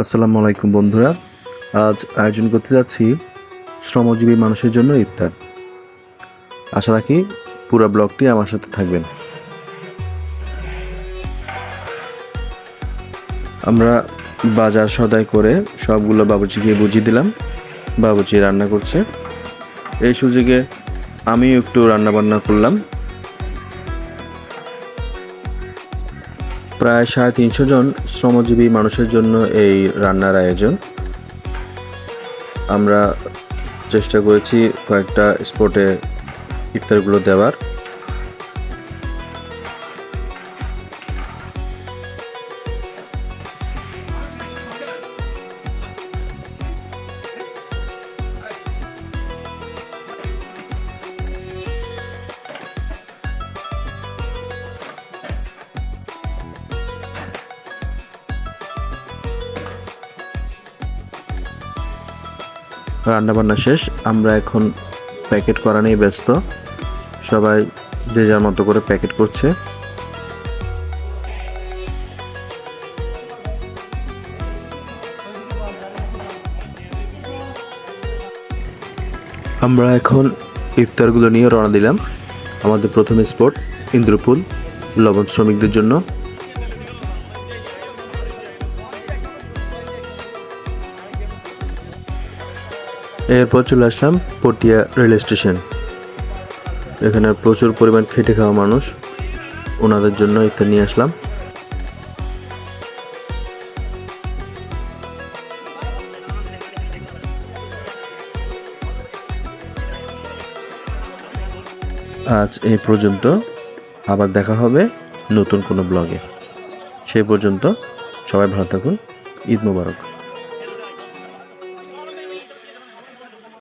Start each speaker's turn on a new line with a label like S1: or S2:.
S1: আসসালামু আলাইকুম বন্ধুরা। আজ আয়োজন করতে যাচ্ছি শ্রমজীবী মানুষের জন্য ইফতার। আশা রাখি পুরো ব্লগটি আমার সাথে থাকবেন। আমরা বাজার সদাই করে সবগুলো বাবুর্চিকে বুঝিয়ে দিলাম। বাবুর্চি রান্না করছে। এই সুযোগে আমিও একটু রান্না বান্না করলাম। প্রায় সাড়ে তিনশো জন শ্রমজীবী মানুষের জন্য এই রান্নার আয়োজন। আমরা চেষ্টা করেছি কয়েকটা স্পটে ইফতারগুলো দেওয়ার। রান্নাবান্না শেষ, আমরা এখন প্যাকেট করা নিয়ে ব্যস্ত। সবাই যে যার মতো করে প্যাকেট করছে। আমরা এখন ইফতারগুলো নিয়ে রওনা দিলাম। আমাদের প্রথম স্পট ইন্দ্রপুল, লবণ শ্রমিকদের জন্য। এরপর চলে আসলাম পটিয়া রেল স্টেশন। এখানে প্রচুর পরিমাণ খেটে খাওয়া মানুষ। ওনাদের জন্য ইফতার নিয়ে আসলাম। আজ এই পর্যন্ত। আবার দেখা হবে নতুন কোনো ব্লগে। সেই পর্যন্ত সবাই ভালো থাকুন। ঈদ মোবারক।